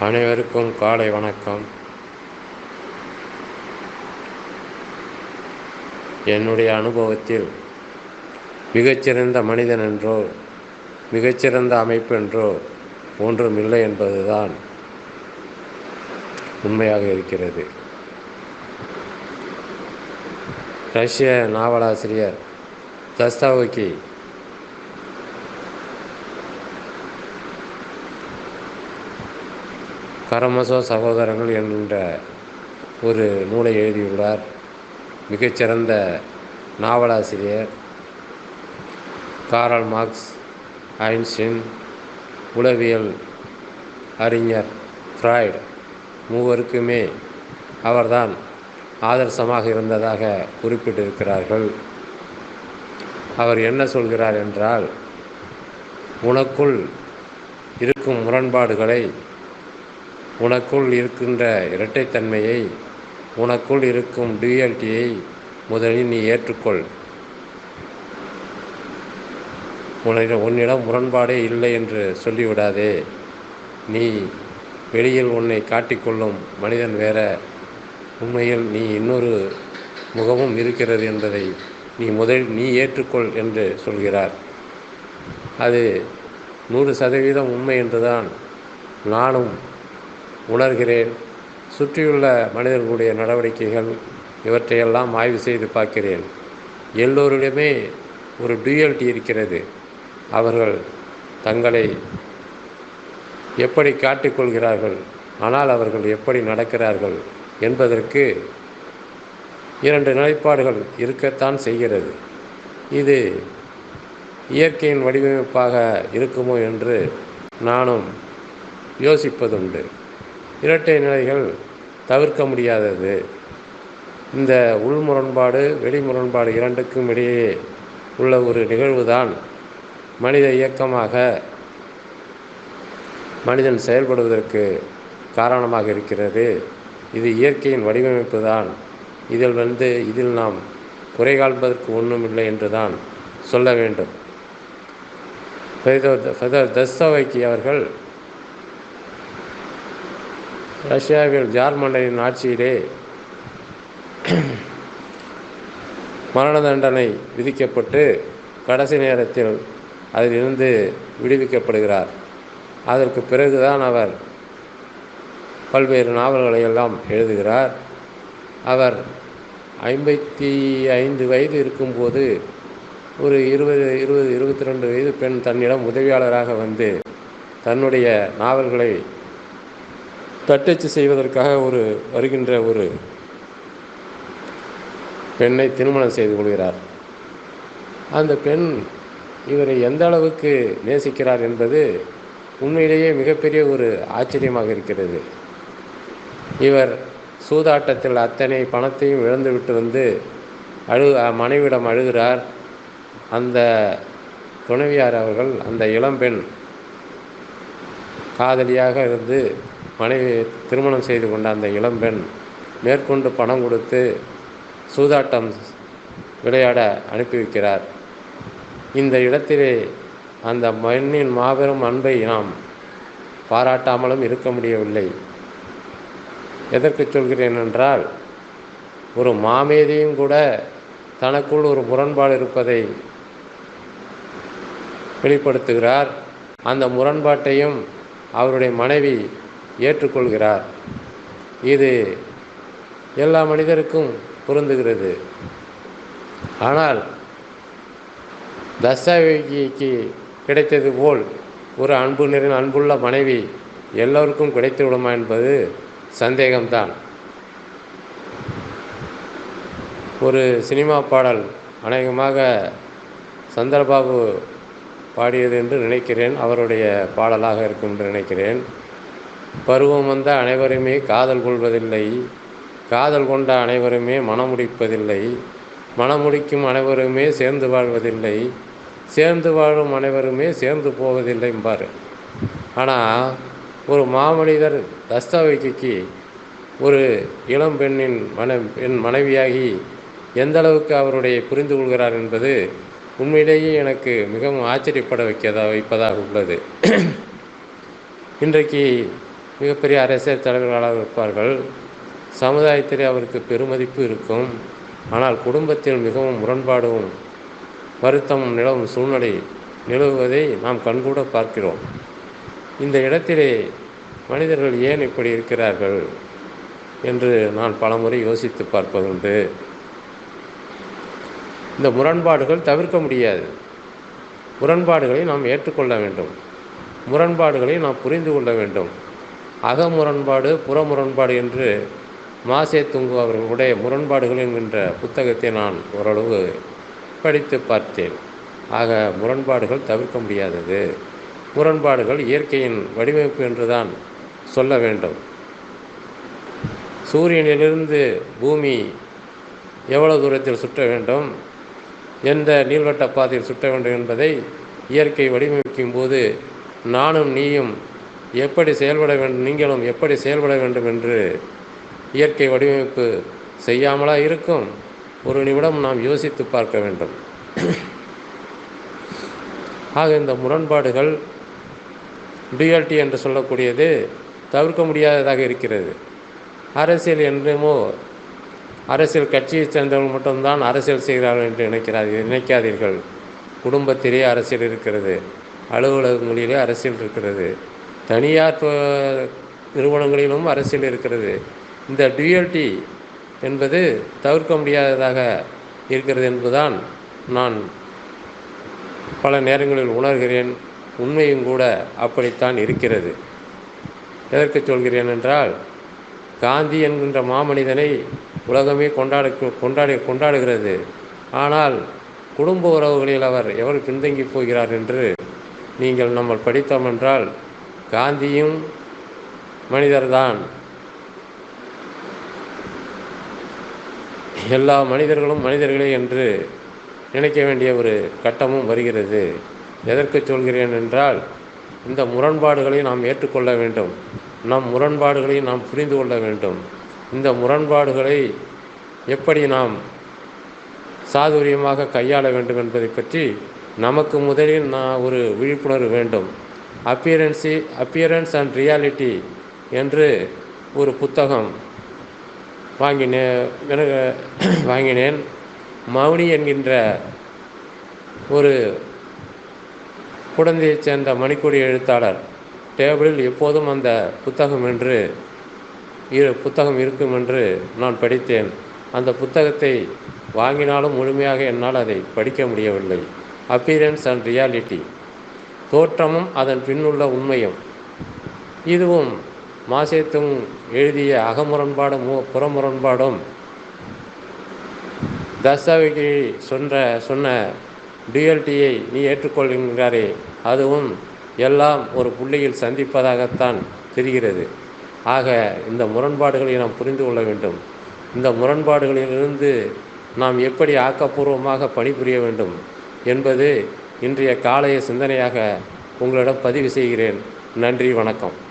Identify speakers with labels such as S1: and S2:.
S1: அனைவருக்கும் காலை வணக்கம். என்னுடைய அனுபவத்தில் மிகச்சிறந்த மனிதன் என்றோ மிகச்சிறந்த அமைப்பு என்றோ ஒன்றுமில்லை என்பதுதான் உண்மையாக இருக்கிறது. ரஷ்ய நாவலாசிரியர் தஸ்தாவுக்கி கரமசோ சகோதரங்கள் என்கின்ற ஒரு நூலை எழுதியுள்ளார். மிகச்சிறந்த நாவலாசிரியர் காரல் மார்க்ஸ் ஐன்ஸ்டின் உளவியல் அறிஞர் ஃப்ராய்டு மூவருக்குமே அவர்தான் ஆதர்சமாக இருந்ததாக குறிப்பிட்டிருக்கிறார்கள். அவர் என்ன சொல்கிறார் என்றால் உனக்குள் இருக்கும் முரண்பாடுகளை உனக்குள் இருக்கின்ற இரட்டைத்தன்மையை உனக்குள் இருக்கும் டியூயல்ட்டியை முதலில் நீ ஏற்றுக்கொள். உன்னிடம் உன்னிடம் முரண்பாடே இல்லை என்று சொல்லிவிடாதே. நீ வெளியில் உன்னை காட்டிக்கொள்ளும் மனிதன் வேற. உண்மையில் நீ இன்னொரு முகமும் இருக்கிறது என்பதை நீ முதல் நீ ஏற்றுக்கொள் என்று சொல்கிறார். அது நூறு சதவீதம் உண்மை என்றுதான் நானும் உணர்கிறேன். சுற்றியுள்ள மனிதர்களுடைய நடவடிக்கைகள் இவற்றையெல்லாம் ஆய்வு செய்து பார்க்கிறேன். எல்லோரிடமே ஒரு டியூயல்ட்டி இருக்கிறது. அவர்கள் தங்களை எப்படி காட்டிக்கொள்கிறார்கள் ஆனால் அவர்கள் எப்படி நடக்கிறார்கள் என்பதற்கு இரண்டு நிலைப்பாடுகள் இருக்கத்தான் செய்கிறது. இது இயற்கையின் வடிவமைப்பாக இருக்குமோ என்று நானும் யோசிப்பதுண்டு. இரட்டை நிலைகள் தவிர்க்க முடியாதது. இந்த உள் முரண்பாடு வெளி முரண்பாடு இரண்டுக்கும் இடையே உள்ள ஒரு நிகழ்வுதான் மனித இயக்கமாக மனிதன் செயல்படுவதற்கு காரணமாக இருக்கிறது. இது இயற்கையின் வடிவமைப்பு தான் இதில் வந்து இதில் நாம் குறை காண்பதற்கு ஒன்றுமில்லை என்று தான் சொல்ல வேண்டும். ஃபெதர் தஸ்தவைக்கி அவர்கள் ரஷ்யாவில் ஜார் மன்னரின் ஆட்சியிலே மரண தண்டனை விதிக்கப்பட்டு கடைசி நேரத்தில் அதிலிருந்து விடுவிக்கப்படுகிறார். அதற்கு பிறகுதான் அவர் பல்வேறு நாவல்களை எல்லாம் எழுதுகிறார். அவர் ஐம்பத்தி ஐந்து வயது இருக்கும்போது ஒரு இருபது இருபது இருபத்தி ரெண்டு வயது பெண் தன்னிடம் உதவியாளராக வந்து தன்னுடைய நாவல்களை தட்டச்சு செய்வதற்காக ஒரு வருகின்ற ஒரு பெண்ணை திருமணம் செய்து கொள்கிறார். அந்த பெண் இவரை எந்த அளவுக்கு நேசிக்கிறார் என்பது உண்மையிலேயே மிகப்பெரிய ஒரு ஆச்சரியமாக இருக்கிறது. இவர் சூதாட்டத்தில் அத்தனை பணத்தையும் இழந்துவிட்டு வந்து அழு மனைவிடம் அழுகிறார். அந்த துணைவியார் அவர்கள் அந்த இளம்பெண் காதலியாக இருந்து மனைவி திருமணம் செய்து கொண்ட அந்த இளம்பெண் மேற்கொண்டு பணம் கொடுத்து சூதாட்டம் விளையாட அனுப்பி வைக்கிறார். இந்த இடத்திலே அந்த மண்ணின் மாபெரும் அன்பை நாம் பாராட்டாமலும் இருக்க முடியவில்லை. எதற்கு சொல்கிறேன் என்றால் ஒரு மாமேதையும் கூட தனக்குள் ஒரு முரண்பாடு இருப்பதை வெளிப்படுத்துகிறார். அந்த முரண்பாட்டையும் அவருடைய மனைவி ஏற்றுக்கொள்கிறார். இது எல்லா மனிதருக்கும் பொருந்துகிறது. ஆனால் தஸ்தாவேகிக்கு கிடைத்தது போல் ஒரு அன்பு நிறைந்த அன்புள்ள மனைவி எல்லோருக்கும் கிடைத்து விடுமா என்பது சந்தேகம்தான். ஒரு சினிமா பாடல் அநேகமாக சந்திரபாபு பாடியது என்று நினைக்கிறேன். அவருடைய பாடலாக இருக்கும் என்று நினைக்கிறேன். பருவம் வந்த அனைவருமே காதல் கொள்வதில்லை. காதல் கொண்ட அனைவருமே மனமுடிப்பதில்லை மனமுடிக்கும் அனைவருமே சேர்ந்து வாழ்வதில்லை. சேர்ந்து வாழும் அனைவருமே சேர்ந்து போவதில்லை என்பார். ஆனால் ஒரு மாமனிதர் தஸ்தாவேக்கிக்கு ஒரு இளம் பெண்ணின் மன பெண் மனைவியாகி எந்த அளவுக்கு அவருடைய புரிந்து கொள்கிறார் என்பது உண்மையிலேயே எனக்கு மிகவும் ஆச்சரியப்பட வைக்கதா வைப்பதாக உள்ளது. இன்றைக்கு மிகப்பெரிய அரசியல் தலைவர்களாக இருப்பார்கள். சமுதாயத்திலே அவருக்கு பெருமதிப்பு இருக்கும். ஆனால் குடும்பத்தில் மிகவும் முரண்பாடும் வருத்தமும் நிலவும் சூழ்நிலை நிலவுவதை நாம் கண்கூட பார்க்கிறோம். இந்த இடத்திலே மனிதர்கள் ஏன் இப்படி இருக்கிறார்கள் என்று நான் பலமுறை யோசித்து பார்ப்பதுண்டு இந்த முரண்பாடுகள் தவிர்க்க முடியாது. முரண்பாடுகளை நாம் ஏற்றுக்கொள்ள வேண்டும். முரண்பாடுகளை நாம் புரிந்து கொள்ள வேண்டும். அக முரண்பாடு புற முரண்பாடு என்று மாசே துங்கு அவர்களுடைய முரண்பாடுகள் என்கின்ற புத்தகத்தை நான் ஓரளவு படித்து பார்த்தேன். ஆக முரண்பாடுகள் தவிர்க்க முடியாதது. முரண்பாடுகள் இயற்கையின் வடிவமைப்பு என்றுதான் சொல்ல வேண்டும். சூரியனிலிருந்து பூமி எவ்வளவு தூரத்தில் சுற்ற வேண்டும்? எந்த நீள்வட்ட பாதையில் சுற்ற வேண்டும் என்பதை இயற்கை வடிவமைக்கும் போது நானும் நீயும் எப்படி செயல்பட வேண்டும் நீங்களும் எப்படி செயல்பட வேண்டும் என்று இயற்கை வடிவமைப்பு செய்யாமலா இருக்கும். ஒரு நிமிடம் நாம் யோசித்து பார்க்க வேண்டும். ஆக இந்த முரண்பாடுகள் டிஎல்டி என்று சொல்லக்கூடியது தவிர்க்க முடியாததாக இருக்கிறது. அரசியல் என்றுமோ அரசியல் கட்சியை சேர்ந்தவர்கள் மட்டும்தான் அரசியல் செய்கிறார்கள் என்று நினைக்கிறார்கள் நினைக்காதீர்கள். குடும்பத்திலே அரசியல் இருக்கிறது அலுவலகங்களிலே அரசியல் இருக்கிறது. தனியார் நிறுவனங்களிலும் அரசியல் இருக்கிறது. இந்த டுயல்ட்டி என்பது தவிர்க்க முடியாததாக இருக்கிறது என்பதுதான் நான் பல நேரங்களில் உணர்கிறேன். உண்மையும் கூட அப்படித்தான் இருக்கிறது. எதற்கு சொல்கிறேன் என்றால் காந்தி என்கின்ற மாமனிதனை உலகமே கொண்டாட கொண்டாடி கொண்டாடுகிறது. ஆனால் குடும்ப உறவுகளில் அவர் எவர் பின்தங்கி போகிறார் என்று நீங்கள் நம்ம படித்தோம் என்றால் காந்தியும் மனிதர்தான். எல்லா மனிதர்களும் மனிதர்களே என்று நினைக்க வேண்டிய ஒரு கட்டமும் வருகிறது. எதற்கு சொல்கிறேன் என்றால் இந்த முரண்பாடுகளை நாம் ஏற்றுக்கொள்ள வேண்டும். நம் முரண்பாடுகளை நாம் புரிந்து கொள்ள வேண்டும். இந்த முரண்பாடுகளை எப்படி நாம் சாதுரியமாக கையாள வேண்டும் என்பதை பற்றி நமக்கு முதலில் நான் ஒரு விழிப்புணர்வு வேண்டும். அப்பியரன்ஸி அப்பியரன்ஸ் அண்ட் ரியாலிட்டி என்று ஒரு புத்தகம் வாங்கினே வாங்கினேன். மௌனி என்கின்ற ஒரு குழந்தையைச் சேர்ந்த மணிக்கொடி எழுத்தாளர். டேபிளில் எப்போதும் அந்த புத்தகம் என்று இரு புத்தகம் இருக்கும் என்று நான் படித்தேன். அந்த புத்தகத்தை வாங்கினாலும் முழுமையாக என்னால் அதை படிக்க முடியவில்லை. அப்பியரன்ஸ் அண்ட் ரியாலிட்டி தோற்றமும் அதன் பின்னுள்ள உண்மையும். இதுவும் மாசேத்தும் எழுதிய அகமுரண்பாடும் புறமுரண்பாடும் தஸ்தாவேகி சொன்ற சொன்ன டிஎல்டியை நீ ஏற்றுக்கொள்கின்றாரே அதுவும் எல்லாம் ஒரு புள்ளியில் சந்திப்பதாகத்தான் தெரிகிறது. ஆக இந்த முரண்பாடுகளை நாம் புரிந்து கொள்ள வேண்டும். இந்த முரண்பாடுகளிலிருந்து நாம் எப்படி ஆக்கப்பூர்வமாக பணிபுரிய வேண்டும் என்பது இன்றைய காலைய சிந்தனையாக உங்களிடம் பதிவு செய்கிறேன். நன்றி வணக்கம்.